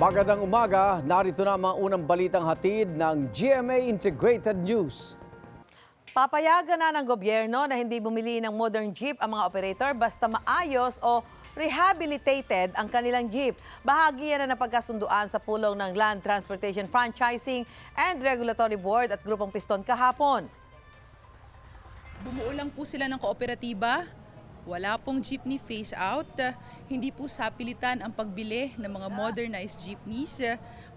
Magandang umaga, narito na ang mga unang balitang hatid ng GMA Integrated News. Papayagan na ng gobyerno na hindi bumili ng modern jeep ang mga operator basta maayos o rehabilitated ang kanilang jeep. Bahagi yan na ng pagkasunduan sa pulong ng Land Transportation Franchising and Regulatory Board at Grupong Piston kahapon. Bumuo lang po sila ng kooperatiba. Wala pong jeepney phase out. Hindi po sapilitan ang pagbili ng mga modernized jeepneys.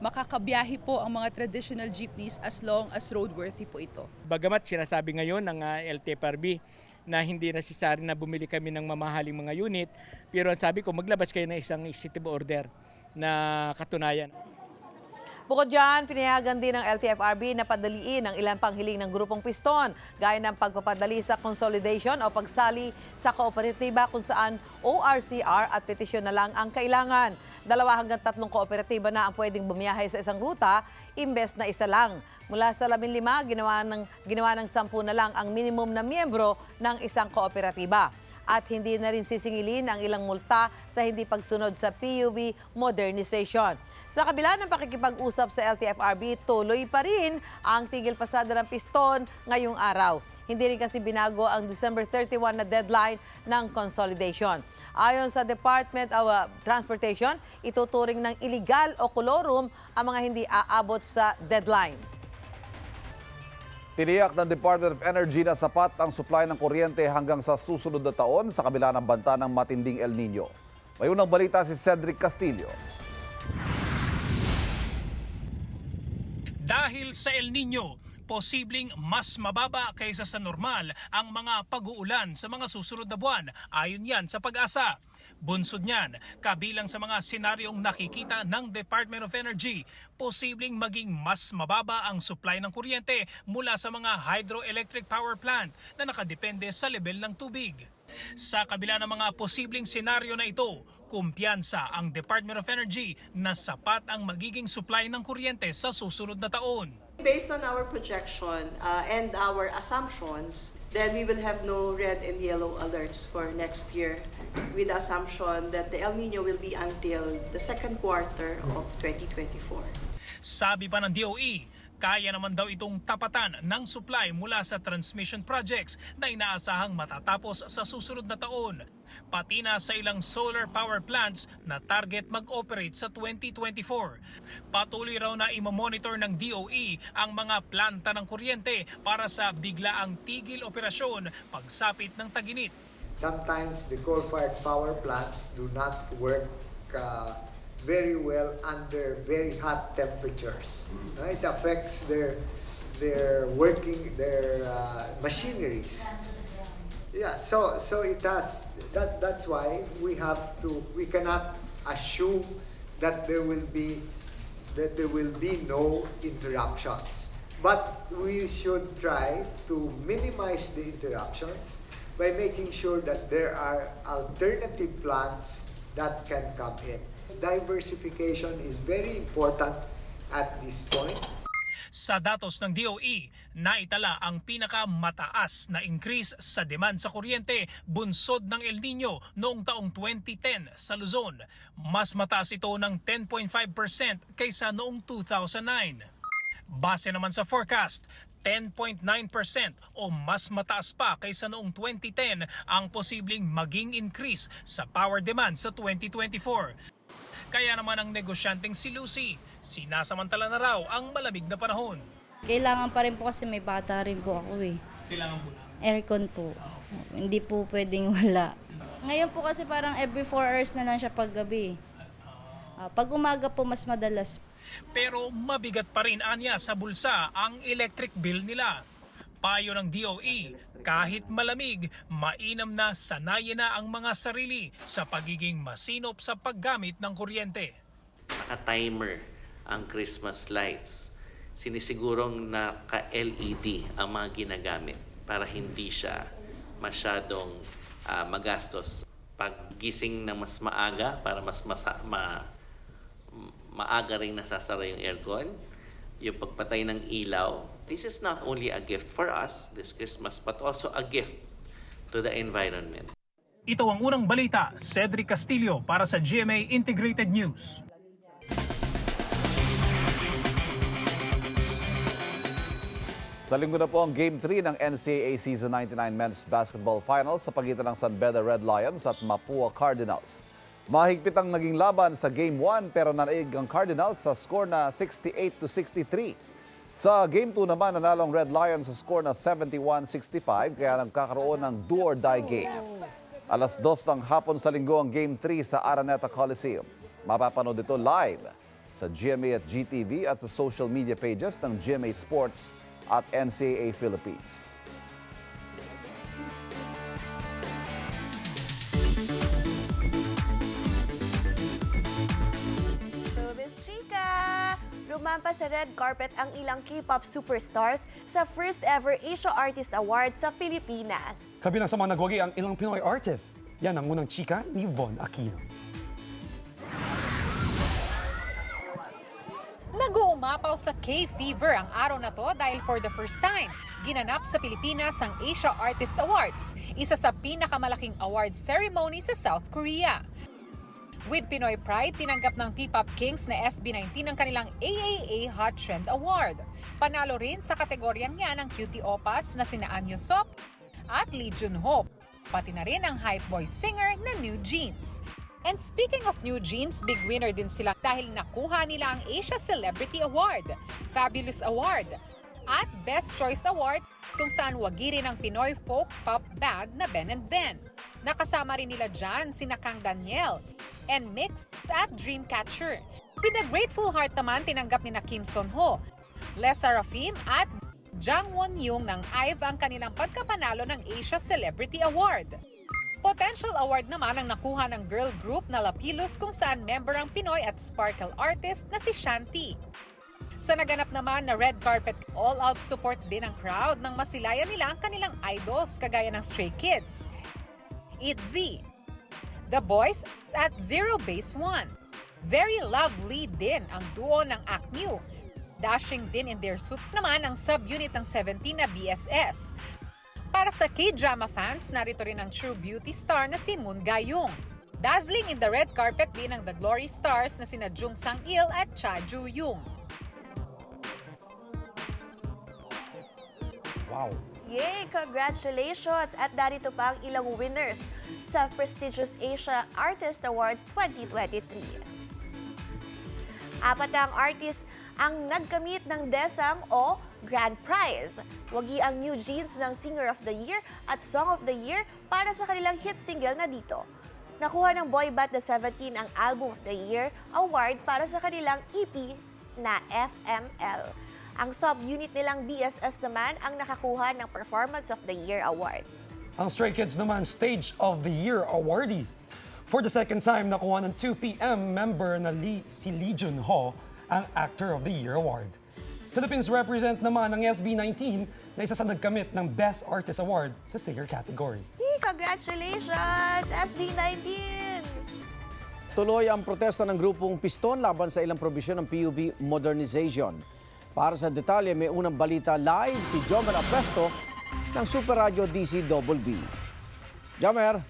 Makakabiyahe po ang mga traditional jeepneys as long as roadworthy po ito. Bagamat sinasabi ngayon ng ah, LTFRB na hindi necessary na bumili kami ng mamahaling mga unit, pero ang sabi ko maglabas kayo ng isang executive order na katunayan. Bukod dyan, pinayagan din ng LTFRB na padaliin ang ilang panghiling ng grupong piston, gaya ng pagpapadali sa consolidation o pagsali sa kooperatiba kung saan ORCR at petisyon na lang ang kailangan. Dalawa hanggang tatlong kooperatiba na ang pwedeng bumiyahe sa isang ruta, imbes na isa lang. Mula sa 15, ginawa ng, ginawa ng 10 na lang ang minimum na miyembro ng isang kooperatiba at hindi na rin sisingilin ang ilang multa sa hindi pagsunod sa PUV modernization. Sa kabila ng pakikipag-usap sa LTFRB, tuloy pa rin ang tigil pasada ng piston ngayong araw. Hindi rin kasi binago ang December 31 na deadline ng consolidation. Ayon sa Department of uh, Transportation, ituturing ng illegal o kolorum ang mga hindi aabot sa deadline. Tiniyak ng Department of Energy na sapat ang supply ng kuryente hanggang sa susunod na taon sa kabila ng banta ng matinding El Nino. May unang balita si Cedric Castillo. Dahil sa El Nino, posibleng mas mababa kaysa sa normal ang mga pag-uulan sa mga susunod na buwan ayon yan sa pag-asa. Bunsod niyan, kabilang sa mga senaryong nakikita ng Department of Energy, posibleng maging mas mababa ang supply ng kuryente mula sa mga hydroelectric power plant na nakadepende sa level ng tubig. Sa kabila ng mga posibleng senaryo na ito, kumpiyansa ang Department of Energy na sapat ang magiging supply ng kuryente sa susunod na taon. Based on our projection uh, and our assumptions, then we will have no red and yellow alerts for next year with the assumption that the El Nino will be until the second quarter of 2024. Sabi pa ng DOE, kaya naman daw itong tapatan ng supply mula sa transmission projects na inaasahang matatapos sa susunod na taon. Pati na sa ilang solar power plants na target mag-operate sa 2024. Patuloy raw na imamonitor ng DOE ang mga planta ng kuryente para sa biglaang tigil operasyon pagsapit ng taginit. sometimes the coal-fired power plants do not work uh, very well under very hot temperatures. No, It affects their their working their uh, machineries. Yeah, so so it has that that's why we have to we cannot assume that there will be that there will be no interruptions. But we should try to minimize the interruptions by making sure that there are alternative plants that can come in. Diversification is very important at this point. Sa datos ng DOE, naitala ang pinakamataas na increase sa demand sa kuryente bunsod ng El Nino noong taong 2010 sa Luzon. Mas mataas ito ng 10.5% kaysa noong 2009. Base naman sa forecast, 10.9% o mas mataas pa kaysa noong 2010 ang posibleng maging increase sa power demand sa 2024. Kaya naman ang negosyanteng si Lucy, sinasamantala na raw ang malamig na panahon. Kailangan pa rin po kasi may bata rin po ako eh. Kailangan po na. Aircon po. Hindi po pwedeng wala. Ngayon po kasi parang every 4 hours na lang siya paggabi. Ah, pag umaga po mas madalas. Pero mabigat pa rin anya sa bulsa ang electric bill nila. Payo ng DOE, kahit malamig, mainam na sanayin na ang mga sarili sa pagiging masinop sa paggamit ng kuryente. naka-timer ang Christmas lights. Sinisigurong naka-LED ang mga ginagamit para hindi siya masyadong ah, magastos. Paggising ng mas maaga para mas masa, ma, maaga rin nasasara yung aircon, yung pagpatay ng ilaw. This is not only a gift for us this Christmas but also a gift to the environment. Ito ang unang balita, Cedric Castillo para sa GMA Integrated News. Sa linggo na po ang Game 3 ng NCAA Season 99 Men's Basketball Finals sa pagitan ng San Beda Red Lions at Mapua Cardinals. Mahigpit ang naging laban sa Game 1 pero nanaig ang Cardinals sa score na 68 to 63. Sa Game 2 naman, nanalo ang Red Lions sa score na 71-65 kaya nagkakaroon ng do or die game. Alas dos ng hapon sa linggo ang Game 3 sa Araneta Coliseum. Mapapanood ito live sa GMA at GTV at sa social media pages ng GMA Sports at NCAA Philippines. Lumampas sa red carpet ang ilang K-pop superstars sa first ever Asia Artist Award sa Pilipinas. Kabilang sa mga nagwagi ang ilang Pinoy artists. Yan ang unang chika ni Von Aquino. Nag-uumapaw sa K-Fever ang araw na to dahil for the first time, ginanap sa Pilipinas ang Asia Artist Awards, isa sa pinakamalaking award ceremony sa South Korea. With Pinoy Pride, tinanggap ng P-Pop Kings na SB19 ang kanilang AAA Hot Trend Award. Panalo rin sa kategoryang yan ang Cutie Opas na sina Anyo Sop at Lee Junho. Pati na rin ang hype boy singer na New Jeans. And speaking of New Jeans, big winner din sila dahil nakuha nila ang Asia Celebrity Award, Fabulous Award, at Best Choice Award kung saan wagi rin ang Pinoy folk pop band na Ben and Ben. Nakasama rin nila dyan sina Kang Daniel and Mixed at Dreamcatcher. With a grateful heart naman tinanggap ni na Kim Son Ho, Les Sarafim at Jang Won Yung ng IVE ang kanilang pagkapanalo ng Asia Celebrity Award. Potential award naman ang nakuha ng girl group na Lapilus kung saan member ang Pinoy at sparkle artist na si Shanti. Sa naganap naman na red carpet, all-out support din ang crowd nang masilayan nila ang kanilang idols kagaya ng Stray Kids, ITZY, The Boys at Zero Base One. Very lovely din ang duo ng ACNU. Dashing din in their suits naman ang subunit ng 17 na BSS. Para sa K-drama fans, narito rin ang true beauty star na si Moon Gayong. Dazzling in the red carpet din ang The Glory Stars na sina Jung Sang-il at Cha Ju-yung. Wow! Yay! Congratulations! At darito pa ang ilang winners sa prestigious Asia Artist Awards 2023. Apat ang artist ang nagkamit ng DESAM o Grand Prize. Wagi ang New Jeans ng Singer of the Year at Song of the Year para sa kanilang hit single na dito. Nakuha ng boy band na 17 ang Album of the Year award para sa kanilang EP na FML. Ang sub-unit nilang BSS naman ang nakakuha ng Performance of the Year award. Ang Stray Kids naman, Stage of the Year awardee. For the second time, nakuha ng 2PM member na Lee, si Lee Junho ang Actor of the Year award. Philippines represent naman ang SB19 na isa sa nagkamit ng Best Artist Award sa singer category. Yay! Congratulations! SB19! Tuloy ang protesta ng grupong Piston laban sa ilang probisyon ng PUB modernization. Para sa detalye, may unang balita live si Jomer Apresto ng Super Radio DC Double B. Jomer,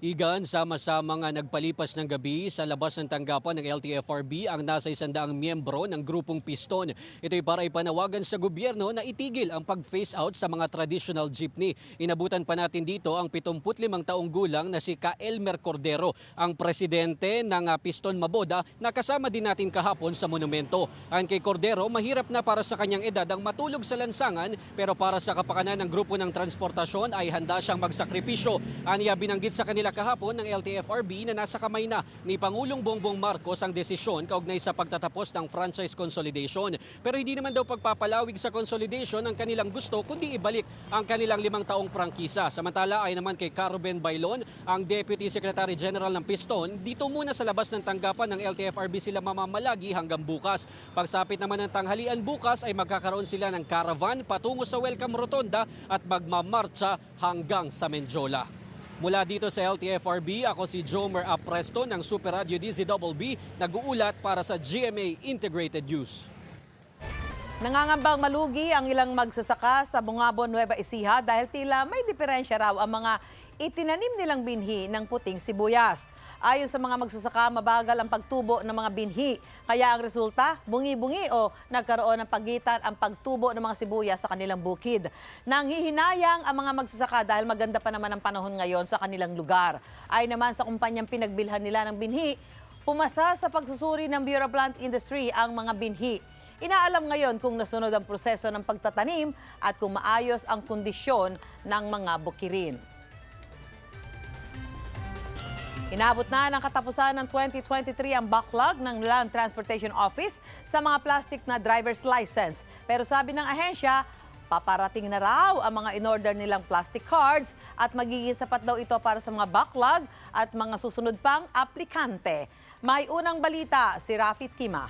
Igan, sama-sama nga nagpalipas ng gabi sa labas ng tanggapan ng LTFRB ang nasa isandaang miyembro ng grupong Piston. Ito'y para ipanawagan sa gobyerno na itigil ang pag-phase out sa mga traditional jeepney. Inabutan pa natin dito ang 75 taong gulang na si Ka Elmer Cordero, ang presidente ng ah, Piston Maboda na kasama din natin kahapon sa monumento. Ang kay Cordero, mahirap na para sa kanyang edad ang matulog sa lansangan pero para sa kapakanan ng grupo ng transportasyon ay handa siyang magsakripisyo. Aniya binanggit sa kanila kahapon ng LTFRB na nasa kamay na ni Pangulong Bongbong Marcos ang desisyon kaugnay sa pagtatapos ng franchise consolidation. Pero hindi naman daw pagpapalawig sa consolidation ang kanilang gusto kundi ibalik ang kanilang limang taong prangkisa. Samantala ay naman kay Caruben Bailon, ang Deputy Secretary General ng Piston, dito muna sa labas ng tanggapan ng LTFRB sila mamamalagi hanggang bukas. Pagsapit naman ng tanghalian bukas ay magkakaroon sila ng caravan patungo sa Welcome Rotonda at magmamarcha hanggang sa Menjola. Mula dito sa LTFRB, ako si Jomer Apresto ng Super Radio DZBB, nag-uulat para sa GMA Integrated News. Nangangambang malugi ang ilang magsasaka sa Bungabon, Nueva Ecija dahil tila may diferensya raw ang mga itinanim nilang binhi ng puting sibuyas. Ayon sa mga magsasaka, mabagal ang pagtubo ng mga binhi. Kaya ang resulta, bungi-bungi o nagkaroon ng pagitan ang pagtubo ng mga sibuyas sa kanilang bukid. Nanghihinayang ang mga magsasaka dahil maganda pa naman ang panahon ngayon sa kanilang lugar. Ay naman sa kumpanyang pinagbilhan nila ng binhi, pumasa sa pagsusuri ng Bureau Plant Industry ang mga binhi. Inaalam ngayon kung nasunod ang proseso ng pagtatanim at kung maayos ang kondisyon ng mga bukirin. Inabot na ng katapusan ng 2023 ang backlog ng Land Transportation Office sa mga plastic na driver's license. Pero sabi ng ahensya, paparating na raw ang mga in-order nilang plastic cards at magiging sapat daw ito para sa mga backlog at mga susunod pang aplikante. May unang balita si Rafi Tima.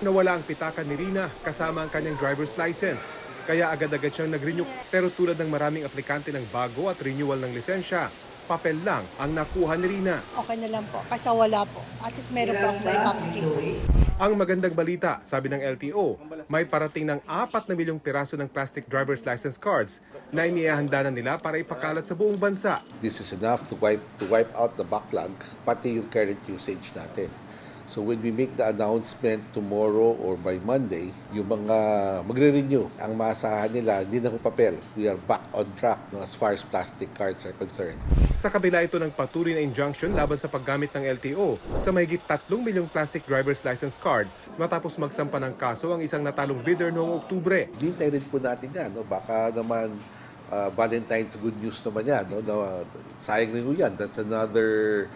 Nawala ang pitakan ni Rina kasama ang kanyang driver's license. Kaya agad-agad siyang nag-renew. Pero tulad ng maraming aplikante ng bago at renewal ng lisensya, papel lang ang nakuha ni Rina. Okay na lang po, kasi wala po. At least meron po akong maipapakita. Ang magandang balita, sabi ng LTO, may parating ng 4 na milyong piraso ng plastic driver's license cards na inihahanda na nila para ipakalat sa buong bansa. This is enough to wipe to wipe out the backlog, pati yung current usage natin. So when we make the announcement tomorrow or by Monday, yung mga magre-renew, ang maasahan nila, hindi na ko papel. We are back on track no, as far as plastic cards are concerned. Sa kabila ito ng patuloy na injunction laban sa paggamit ng LTO sa mahigit 3 milyong plastic driver's license card matapos magsampa ng kaso ang isang natalong bidder noong Oktubre. Hintay rin po natin yan. No? Baka naman uh, Valentine's good news naman yan. No? Na, sayang rin yan. That's another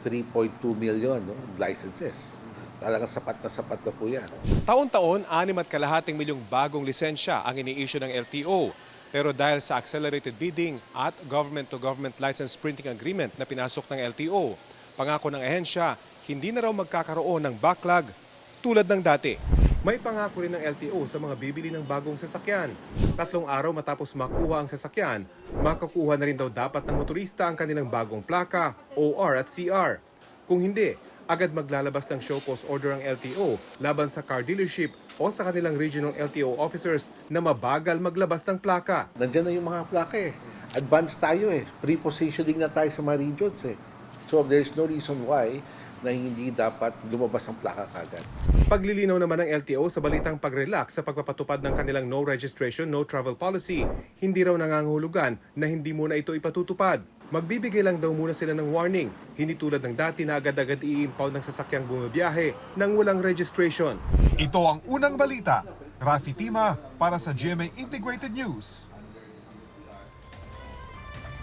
3.2 million no? licenses. Talagang sapat na sapat na po yan. Taon-taon, anim at kalahating milyong bagong lisensya ang ini-issue ng LTO. Pero dahil sa accelerated bidding at government-to-government license printing agreement na pinasok ng LTO, pangako ng ahensya, hindi na raw magkakaroon ng backlog tulad ng dati. May pangako rin ng LTO sa mga bibili ng bagong sasakyan. Tatlong araw matapos makuha ang sasakyan, makakuha na rin daw dapat ng motorista ang kanilang bagong plaka, OR at CR. Kung hindi, agad maglalabas ng show cause order ang LTO laban sa car dealership o sa kanilang regional LTO officers na mabagal maglabas ng plaka. Nandiyan na yung mga plaka eh. Advance tayo eh. Pre-positioning na tayo sa mga regions eh. So there's no reason why na hindi dapat lumabas ang plaka kagad. Paglilinaw naman ng LTO sa balitang pag-relax sa pagpapatupad ng kanilang no registration, no travel policy, hindi raw nangangahulugan na hindi muna ito ipatutupad. Magbibigay lang daw muna sila ng warning, hindi tulad ng dati na agad-agad i-impound ng sasakyang bumabiyahe nang walang registration. Ito ang unang balita. Rafi Tima para sa GMA Integrated News.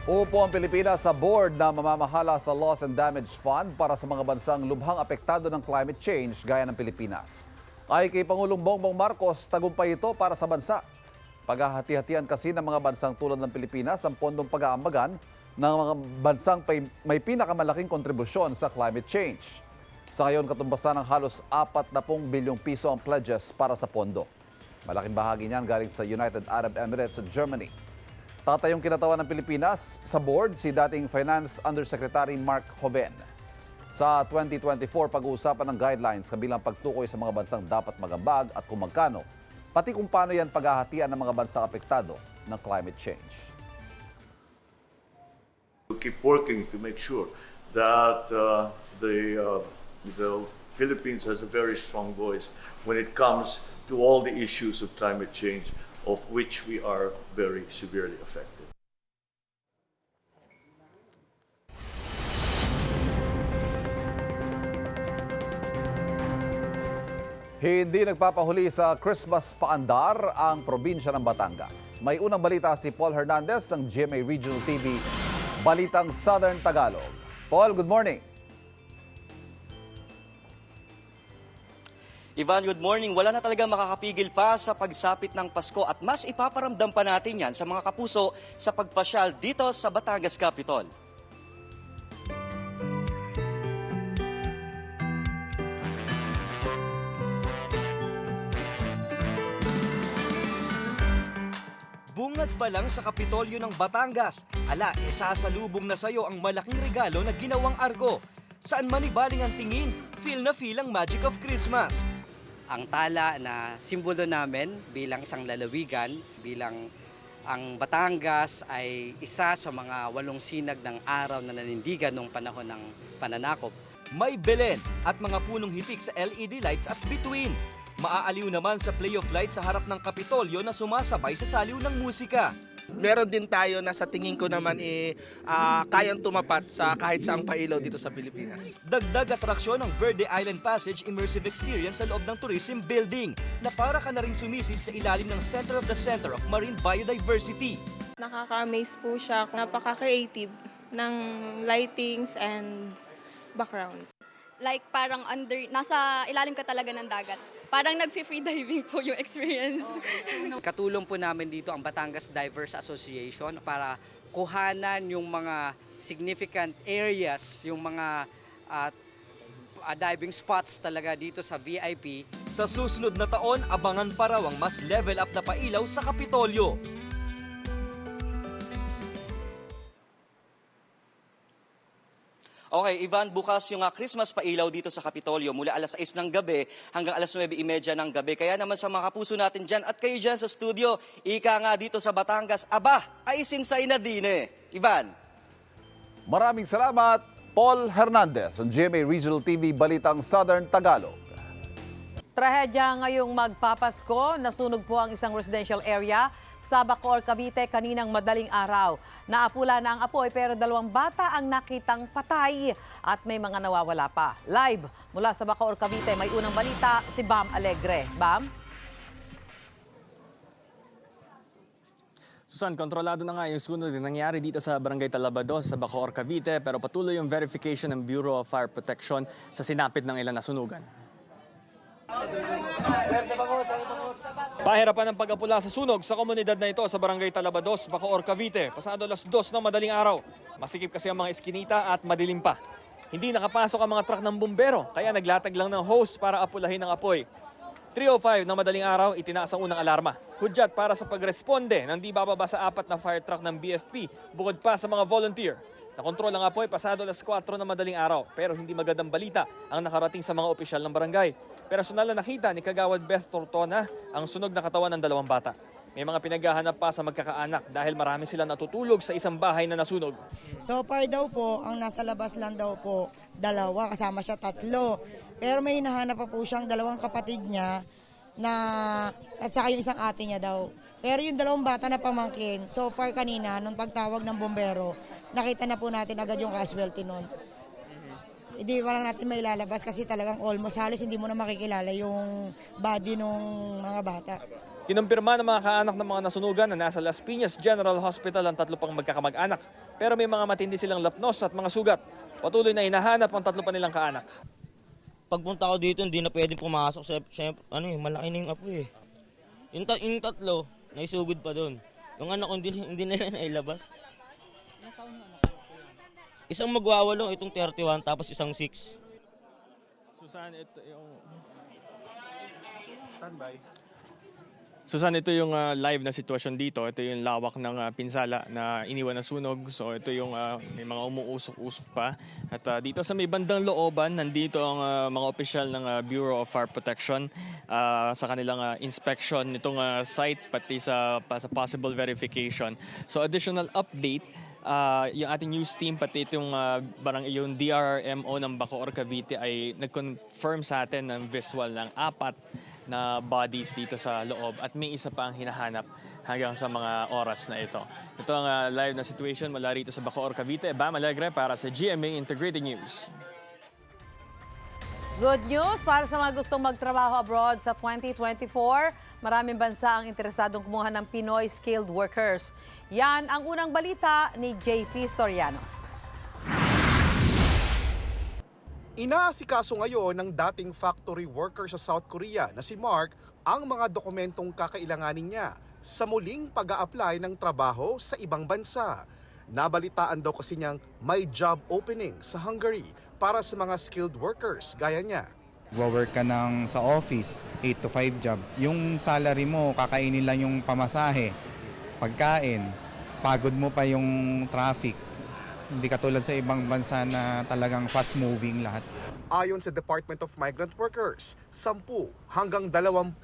Upo ang Pilipinas sa board na mamamahala sa Loss and Damage Fund para sa mga bansang lubhang apektado ng climate change gaya ng Pilipinas. Ay kay Pangulong Bongbong Marcos, tagumpay ito para sa bansa. Paghahati-hatian kasi ng mga bansang tulad ng Pilipinas ang pondong pag-aambagan ng mga bansang may, may pinakamalaking kontribusyon sa climate change. Sa ngayon, katumbasan ng halos 40 bilyong piso ang pledges para sa pondo. Malaking bahagi niyan galing sa United Arab Emirates at Germany. Tatayong kinatawan ng Pilipinas sa board si dating Finance Undersecretary Mark Joven. Sa 2024, pag-uusapan ng guidelines kabilang pagtukoy sa mga bansang dapat magambag at kung magkano, pati kung paano yan paghahatian ng mga bansang apektado ng climate change. We keep working to make sure that uh, the, uh, the Philippines has a very strong voice when it comes to all the issues of climate change, of which we are very severely affected. Hindi nagpapahuli sa Christmas paandar ang probinsya ng Batangas. May unang balita si Paul Hernandez ng GMA Regional TV, Balitang Southern Tagalog. Paul, good morning. Ivan, good morning. Wala na talaga makakapigil pa sa pagsapit ng Pasko at mas ipaparamdam pa natin yan sa mga kapuso sa pagpasyal dito sa Batangas Capitol. Bungad pa lang sa Kapitolyo ng Batangas, ala, isasalubong na sa'yo ang malaking regalo na ginawang arko. Saan man ibaling ang tingin, feel na feel ang magic of Christmas. Ang tala na simbolo namin bilang isang lalawigan, bilang ang Batangas ay isa sa mga walong sinag ng araw na nanindigan noong panahon ng pananakop. May Belen at mga punong hitik sa LED lights at bituin. Maaaliw naman sa play of lights sa harap ng Kapitolyo na sumasabay sa saliw ng musika. Meron din tayo na sa tingin ko naman eh, ah, kayang tumapat sa kahit saang pailaw dito sa Pilipinas. Dagdag atraksyon ng Verde Island Passage Immersive Experience sa loob ng tourism building na para ka na rin sumisid sa ilalim ng Center of the Center of Marine Biodiversity. Nakaka-amaze po siya. Napaka-creative ng lightings and backgrounds. like parang under, nasa ilalim ka talaga ng dagat. Parang nag-free diving po yung experience. Katulong po namin dito ang Batangas Divers Association para kuhanan yung mga significant areas, yung mga ah, ah, diving spots talaga dito sa VIP. Sa susunod na taon, abangan pa raw ang mas level up na pailaw sa Kapitolyo. Okay, Ivan, bukas yung ah, Christmas pailaw dito sa Kapitolyo mula alas 6 ng gabi hanggang alas 9.30 ng gabi. Kaya naman sa mga kapuso natin dyan at kayo dyan sa studio, ika nga dito sa Batangas, aba, ay sinsay na din eh. Ivan. Maraming salamat, Paul Hernandez, ang GMA Regional TV Balitang Southern Tagalog. Trahedya ngayong magpapasko, nasunog po ang isang residential area sa Bacoor, Cavite kaninang madaling araw. Naapula na ang apoy pero dalawang bata ang nakitang patay at may mga nawawala pa. Live mula sa Bacoor, Cavite, may unang balita si Bam Alegre. Bam? Susan, kontrolado na nga yung sunod na nangyari dito sa Barangay Talabados sa Bacoor, Cavite pero patuloy yung verification ng Bureau of Fire Protection sa sinapit ng ilan na sunugan. Pahirapan ng pag-apula sa sunog sa komunidad na ito sa Barangay Talabados, Bacoor, Cavite. Pasado alas dos ng madaling araw. Masikip kasi ang mga eskinita at madilim pa. Hindi nakapasok ang mga truck ng bumbero, kaya naglatag lang ng hose para apulahin ang apoy. 3.05 ng madaling araw, itinaas ang unang alarma. Hudyat para sa pagresponde ng di bababa sa apat na fire truck ng BFP, bukod pa sa mga volunteer. Nakontrol ang apoy pasado alas 4 ng madaling araw, pero hindi magandang balita ang nakarating sa mga opisyal ng barangay. Personal na nakita ni Kagawad Beth Tortona ang sunog na katawan ng dalawang bata. May mga pinaghahanap pa sa magkakaanak dahil marami sila natutulog sa isang bahay na nasunog. So far daw po, ang nasa labas lang daw po, dalawa, kasama siya tatlo. Pero may hinahanap pa po siyang dalawang kapatid niya na, at saka yung isang ate niya daw. Pero yung dalawang bata na pamangkin, so far kanina, nung pagtawag ng bombero, nakita na po natin agad yung casualty nun. Hindi pa lang natin may lalabas kasi talagang almost halos hindi mo na makikilala yung body ng mga bata. Kinumpirma ng mga kaanak ng mga nasunugan na nasa Las Piñas General Hospital ang tatlo pang magkakamag-anak. Pero may mga matindi silang lapnos at mga sugat. Patuloy na hinahanap ang tatlo pa nilang kaanak. Pagpunta ko dito, hindi na pwedeng pumasok. Sa, syempre, ano eh, malaki na yung apo eh. Yung, tat- yung tatlo, naisugod pa doon. Yung anak ko, hindi, hindi na yan nailabas. Isang magwawalo, itong 31, tapos isang 6. Susan, ito yung... Standby. Susan, ito yung ah, live na sitwasyon dito. Ito yung lawak ng ah, pinsala na iniwan na sunog. So ito yung ah, may mga umuusok-usok pa. At ah, dito sa may bandang looban, nandito ang ah, mga opisyal ng ah, Bureau of Fire Protection ah, sa kanilang ah, inspection nitong ah, site pati sa, pa- sa possible verification. So additional update, Ah, yung ating news team pati itong ah, barang yung DRMO ng Bacoor Cavite ay nag-confirm sa atin ng visual ng apat na bodies dito sa loob at may isa pa ang hinahanap hanggang sa mga oras na ito. Ito ang ah, live na situation mula rito sa Bacoor Cavite. Bam Alegre para sa GMA Integrated News. Good news para sa mga gustong magtrabaho abroad sa 2024. Maraming bansa ang interesadong kumuha ng Pinoy skilled workers. Yan ang unang balita ni JP Soriano. Inaasikaso ngayon ng dating factory worker sa South Korea na si Mark ang mga dokumentong kakailanganin niya sa muling pag apply ng trabaho sa ibang bansa. Nabalitaan daw kasi niyang may job opening sa Hungary para sa mga skilled workers gaya niya. Work ka ng sa office, 8 to 5 job. Yung salary mo, kakainin lang yung pamasahe, pagkain, pagod mo pa yung traffic. Hindi katulad sa ibang bansa na talagang fast moving lahat. Ayon sa Department of Migrant Workers, 10 hanggang 20,000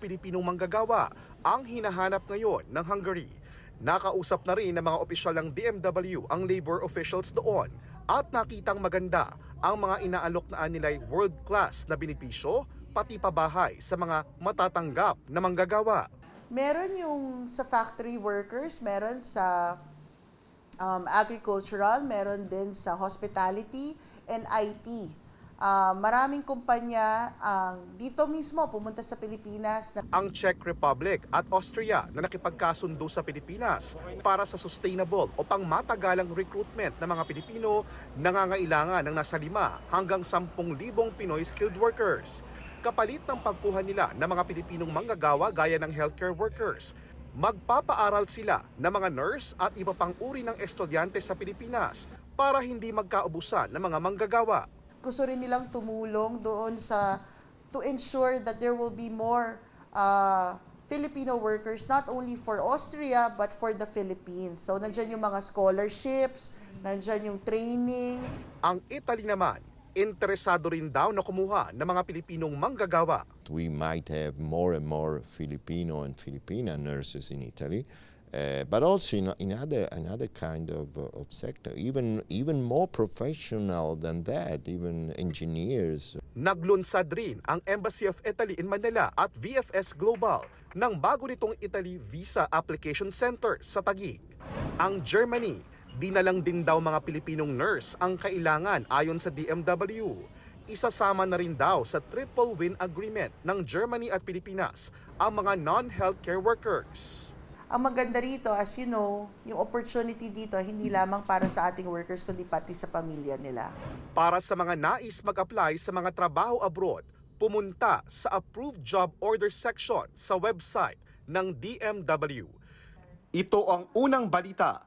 Pilipinong manggagawa ang hinahanap ngayon ng Hungary. Nakausap na rin ng mga opisyal ng DMW ang labor officials doon at nakitang maganda ang mga inaalok na nila'y world-class na benepisyo pati pabahay sa mga matatanggap na manggagawa. Meron yung sa factory workers, meron sa um, agricultural, meron din sa hospitality and IT. Ah, maraming kumpanya ang dito mismo pumunta sa Pilipinas na ang Czech Republic at Austria na nakipagkasundo sa Pilipinas para sa sustainable o pangmatagalang recruitment ng mga Pilipino nangangailangan ng nasa 5 hanggang 10,000 Pinoy skilled workers. Kapalit ng pagkuha nila ng mga Pilipinong manggagawa gaya ng healthcare workers, magpapaaral sila ng mga nurse at iba pang uri ng estudyante sa Pilipinas para hindi magkaubusan ng mga manggagawa. Gusto rin nilang tumulong doon sa to ensure that there will be more uh, Filipino workers not only for Austria but for the Philippines. So nandiyan yung mga scholarships, nandiyan yung training, Ang Italy naman, interesado rin daw na kumuha ng mga Pilipinong manggagawa. we might have more and more Filipino and Filipina nurses in Italy, uh, but also in, in other another kind of, uh, of sector, even even more professional than that, even engineers. Naglunsad rin ang Embassy of Italy in Manila at VFS Global ng bago nitong Italy Visa Application Center sa Taguig. Ang Germany, binalang din daw mga Pilipinong nurse ang kailangan ayon sa DMW. Isasama na rin daw sa triple win agreement ng Germany at Pilipinas ang mga non-healthcare workers. Ang maganda rito, as you know, yung opportunity dito hindi lamang para sa ating workers kundi pati sa pamilya nila. Para sa mga nais mag-apply sa mga trabaho abroad, pumunta sa Approved Job Order section sa website ng DMW. Ito ang unang balita,